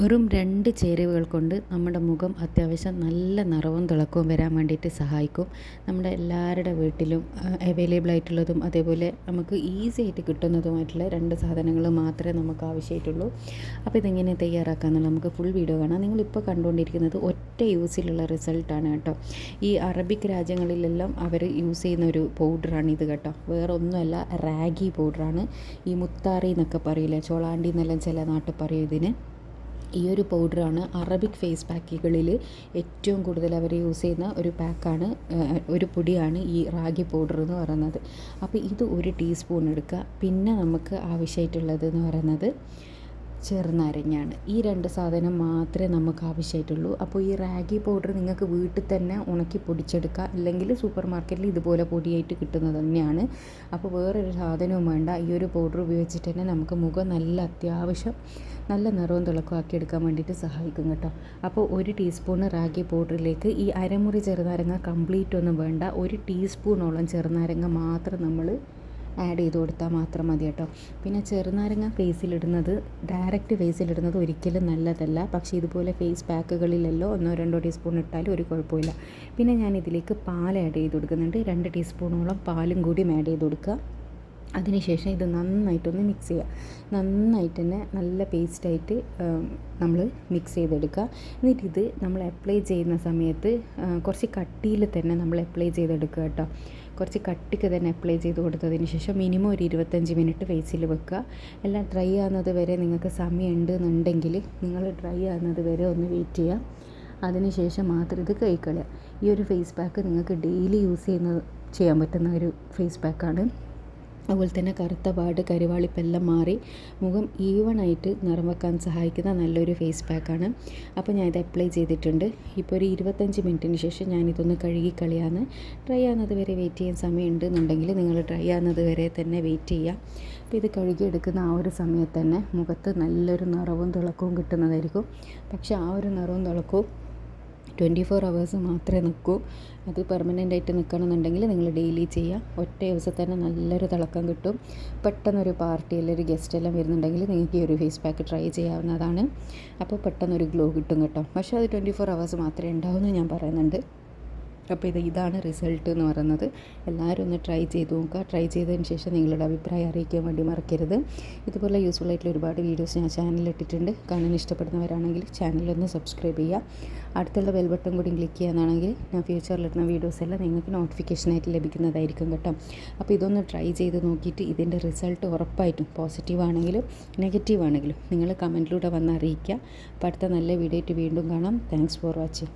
വെറും രണ്ട് ചേരുവകൾ കൊണ്ട് നമ്മുടെ മുഖം അത്യാവശ്യം നല്ല നിറവും തിളക്കവും വരാൻ വേണ്ടിയിട്ട് സഹായിക്കും. നമ്മുടെ എല്ലാവരുടെ വീട്ടിലും അവൈലബിൾ ആയിട്ടുള്ളതും അതേപോലെ നമുക്ക് ഈസി ആയിട്ട് കിട്ടുന്നതുമായിട്ടുള്ള രണ്ട് സാധനങ്ങൾ മാത്രമേ നമുക്ക് ആവശ്യമായിട്ടുള്ളൂ. അപ്പോൾ ഇതെങ്ങനെ തയ്യാറാക്കാമെന്നുള്ള നമുക്ക് ഫുൾ വീഡിയോ കാണാം. നിങ്ങളിപ്പോൾ കണ്ടുകൊണ്ടിരിക്കുന്നത് ഒറ്റ യൂസിലുള്ള റിസൾട്ടാണ് കേട്ടോ. ഈ അറബിക് രാജ്യങ്ങളിലെല്ലാം അവർ യൂസ് ചെയ്യുന്ന ഒരു പൗഡറാണ് ഇത് കേട്ടോ. വേറെ ഒന്നുമല്ല റാഗി പൗഡറാണ് ഈ മുത്താറി എന്നൊക്കെ പറയില്ലേ ചോളാണ്ടി എന്നെല്ലാം ചില നാട്ടിൽ പറയും ഇതിന്. ഈ ഒരു പൗഡറാണ് അറബിക് ഫേസ് പാക്കുകളിൽ ഏറ്റവും കൂടുതൽ അവർ യൂസ് ചെയ്യുന്ന ഒരു പാക്കാണ് ഒരു പൊടിയാണ് ഈ റാഗി പൗഡർ എന്ന് പറയുന്നത്. അപ്പോൾ ഇത് ഒരു ടീസ്പൂൺ എടുക്കുക. പിന്നെ നമുക്ക് ആവശ്യമായിട്ടുള്ളത് എന്ന് പറയുന്നത് ചെറുനാരങ്ങയാണ്. ഈ രണ്ട് സാധനം മാത്രമേ നമുക്ക് ആവശ്യമായിട്ടുള്ളൂ. അപ്പോൾ ഈ റാഗി പൗഡർ നിങ്ങൾക്ക് വീട്ടിൽ തന്നെ ഉണക്കി പൊടിച്ചെടുക്കുക അല്ലെങ്കിൽ സൂപ്പർ മാർക്കറ്റിൽ ഇതുപോലെ പൊടിയായിട്ട് കിട്ടുന്നത് തന്നെയാണ്. അപ്പോൾ വേറൊരു സാധനവും വേണ്ട. ഈ ഒരു പൗഡർ ഉപയോഗിച്ചിട്ട് തന്നെ നമുക്ക് മുഖം നല്ല അത്യാവശ്യം നല്ല നിറവും തിളക്കവും ആക്കി എടുക്കാൻ വേണ്ടിയിട്ട് സഹായിക്കും കേട്ടോ. അപ്പോൾ ഒരു ടീസ്പൂൺ റാഗി പൗഡറിലേക്ക് ഈ അരമുറി ചെറുനാരങ്ങ കംപ്ലീറ്റ് ഒന്നും വേണ്ട. ഒരു ടീസ്പൂണോളം ചെറുനാരങ്ങ മാത്രം നമ്മൾ ആഡ് ചെയ്ത് കൊടുത്താൽ മാത്രം മതി കേട്ടോ. പിന്നെ ചെറുനാരങ്ങ ഫേസിലിടുന്നത് ഡയറക്റ്റ് ഫേസിലിടുന്നത് ഒരിക്കലും നല്ലതല്ല. പക്ഷേ ഇതുപോലെ ഫേസ് പാക്കുകളിലല്ലോ ഒന്നോ രണ്ടോ ടീസ്പൂൺ ഇട്ടാലും ഒരു കുഴപ്പമില്ല. പിന്നെ ഞാൻ ഇതിലേക്ക് പാൽ ആഡ് ചെയ്ത് കൊടുക്കുന്നുണ്ട്. രണ്ട് ടീസ്പൂണോളം പാലും കൂടി ആഡ് ചെയ്ത് കൊടുക്കുക. അതിനുശേഷം ഇത് നന്നായിട്ടൊന്ന് മിക്സ് ചെയ്യുക. നന്നായിട്ട് തന്നെ നല്ല പേസ്റ്റായിട്ട് നമ്മൾ മിക്സ് ചെയ്തെടുക്കുക. എന്നിട്ട് ഇത് നമ്മൾ അപ്ലൈ ചെയ്യുന്ന സമയത്ത് കുറച്ച് കട്ടിയിൽ തന്നെ നമ്മൾ അപ്ലൈ ചെയ്തെടുക്കുക കേട്ടോ കുറച്ച് കട്ടിക്ക് തന്നെ അപ്ലൈ ചെയ്ത് കൊടുത്തതിന് ശേഷം മിനിമം ഒരു ഇരുപത്തഞ്ച് മിനിറ്റ് ഫേസിൽ വെക്കുക. എല്ലാം ഡ്രൈ ആകുന്നത് വരെ നിങ്ങൾക്ക് സമയം ഉണ്ട് എന്നുണ്ടെങ്കിൽ നിങ്ങൾ ഡ്രൈ ആകുന്നത് വരെ ഒന്ന് വെയിറ്റ് ചെയ്യുക. അതിനുശേഷം മാത്രം ഇത് കഴിക്കളയുക ഈ ഒരു ഫേസ് പാക്ക് നിങ്ങൾക്ക് ഡെയിലി യൂസ് ചെയ്യുന്ന ചെയ്യാൻ പറ്റുന്ന ഒരു ഫേസ് പാക്കാണ് അതുപോലെ തന്നെ കറുത്ത പാട് കരുവാളിപ്പെല്ലാം മാറി മുഖം ഈവണായിട്ട് നിറം വെക്കാൻ സഹായിക്കുന്ന നല്ലൊരു ഫേസ് പാക്കാണ് അപ്പോൾ ഞാനിത് അപ്ലൈ ചെയ്തിട്ടുണ്ട്. ഇപ്പോൾ ഒരു ഇരുപത്തഞ്ച് മിനിറ്റിന് ശേഷം ഞാനിതൊന്ന് കഴുകി കളിയാന്ന് ഡ്രൈ ആകുന്നത് വരെ വെയിറ്റ് ചെയ്യാൻ സമയമുണ്ട് എന്നുണ്ടെങ്കിൽ നിങ്ങൾ ഡ്രൈ ആകുന്നത് വരെ തന്നെ വെയിറ്റ് ചെയ്യുക അപ്പോൾ ഇത് കഴുകിയെടുക്കുന്ന ആ ഒരു സമയത്ത് തന്നെ മുഖത്ത് നല്ലൊരു നിറവും തിളക്കവും കിട്ടുന്നതായിരിക്കും. പക്ഷേ ആ ഒരു നിറവും തിളക്കവും ട്വന്റി ഫോർ അവേഴ്സ് മാത്രമേ നിൽക്കൂ. അത് പെർമനന്റ് ആയിട്ട് നിൽക്കണമെന്നുണ്ടെങ്കിൽ നിങ്ങൾ ഡെയിലി ചെയ്യുക. ഒറ്റ ദിവസം തന്നെ നല്ലൊരു തിളക്കം കിട്ടും. പെട്ടെന്നൊരു പാർട്ടി അല്ലെങ്കിൽ ഒരു ഗസ്റ്റ് എല്ലാം വരുന്നുണ്ടെങ്കിൽ നിങ്ങൾക്ക് ഈ ഒരു ഫേസ് പാക്ക് ട്രൈ ചെയ്യാവുന്നതാണ്. അപ്പോൾ പെട്ടെന്നൊരു ഗ്ലോ കിട്ടും കേട്ടോ. പക്ഷേ അത് ട്വന്റി ഫോർ അവേഴ്സ് മാത്രമേ ഉണ്ടാവൂ എന്ന് ഞാൻ പറയുന്നുണ്ട്. അപ്പോൾ ഇത് ഇതാണ് റിസൾട്ട് എന്ന് പറയുന്നത്. എല്ലാവരും ഒന്ന് ട്രൈ ചെയ്ത് നോക്കുക. ട്രൈ ചെയ്തതിന് ശേഷം നിങ്ങളുടെ അഭിപ്രായം അറിയിക്കാൻ വേണ്ടി മറക്കരുത്. ഇതുപോലെ യൂസ്ഫുൾ ആയിട്ടുള്ള ഒരുപാട് വീഡിയോസ് ഞാൻ ചാനലിൽ ഇട്ടിട്ടുണ്ട്. കാണാൻ ഇഷ്ടപ്പെടുന്നവരാണെങ്കിൽ ചാനലൊന്ന് സബ്സ്ക്രൈബ് ചെയ്യുക. അടുത്തുള്ള ബെൽ ബട്ടൺ കൂടി ക്ലിക്ക് ചെയ്യാനാണെങ്കിൽ ഞാൻ ഫ്യൂച്ചറിൽ ഫ്യൂച്ചറിലിടുന്ന വീഡിയോസ് എല്ലാം നിങ്ങൾക്ക് നോട്ടിഫിക്കേഷനായിട്ട് ലഭിക്കുന്നതായിരിക്കും കേട്ടോ. അപ്പോൾ ഇതൊന്ന് ട്രൈ ചെയ്ത് നോക്കിയിട്ട് ഇതിന്റെ റിസൾട്ട് ഉറപ്പായിട്ടും പോസിറ്റീവ് ആണെങ്കിലും നെഗറ്റീവ് ആണെങ്കിലും നിങ്ങൾ കമന്റിലൂടെ വന്ന് അറിയിക്കുക. അപ്പോൾ അടുത്ത നല്ല വീഡിയോ ആയിട്ട് വീണ്ടും കാണാം. Thanks for watching